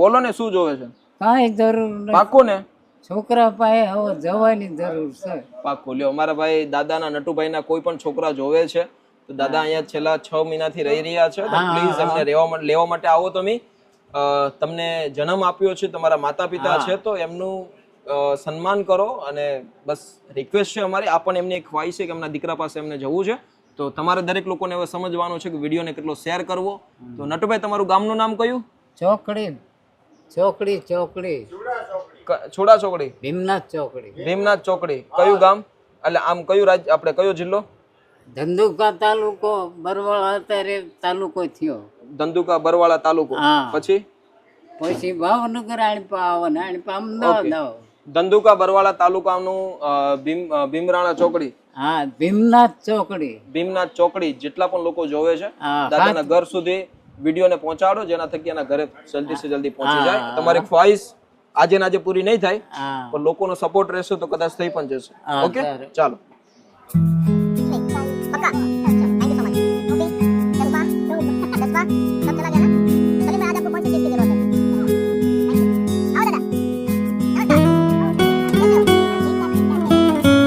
બોલો ને શું જોવે છે? કાંઈ જરૂર નથી. પાકો ને? છોકરા પાસે હવે જવાની જરૂર છે. પાકો લ્યો અમારા ભાઈ દાદાના નટુભાઈના કોઈ પણ છોકરા જોવે છે તો દાદા અહીંયા છેલ્લા છ મહિનાથી રહી રહ્યા છે. તો પ્લીઝ એમને રહેવા લેવા માટે આવો તમે. તમને જન્મ આપ્યો છે તમારા માતા પિતા છે તો એમનું સન્માન કરો અને બસ રિક્વેસ્ટ છે અમારી. આ પણ એમની એક ખ્વાહિશ છે કે એમના દીકરા પાસે એમને જવું છે. તો તમારે દરેક લોકોને હવે સમજવાનું છે કે વિડીયોને કેટલો શેર કરવો. તો નટુભાઈ તમારું ગામનું નામ કયું? ચોકડી ચોકડી ચોકડી. છોડા ચોકડી. ભીમનાથ ચોકડી. ભીમનાથ ચોકડી. કયું ગામ? એટલે આમ કયું રાજ્ય આપણે કયો જિલ્લો? ધંધુકા તાલુકો બરવાળા અત્યારે તાલુકો થયો. ધંધુકા બરવાળા તાલુકો. પછી? પછી ભાવનગર આણપા ને આણપા અમદાવાદ આવો. ધંધુકા બરવાળા તાલુકાનું ભીમ ભીમરાણા ચોકડી. હા ભીમનાથ ચોકડી. ભીમનાથ ચોકડી જેટલા પણ લોકો જોવે છે દાદાના ઘર સુધી વિડીયોને પહોંચાડો જેના થકી એના ઘરે જલ્દી સે જલ્દી પહોંચી જાય. તમારી ખ્વાહિશ આજે ના આજે પૂરી નહીં થાય પણ લોકોનો સપોર્ટ રહેશે તો કદાચ થઈ પણ જશે. ઓકે. ચાલો.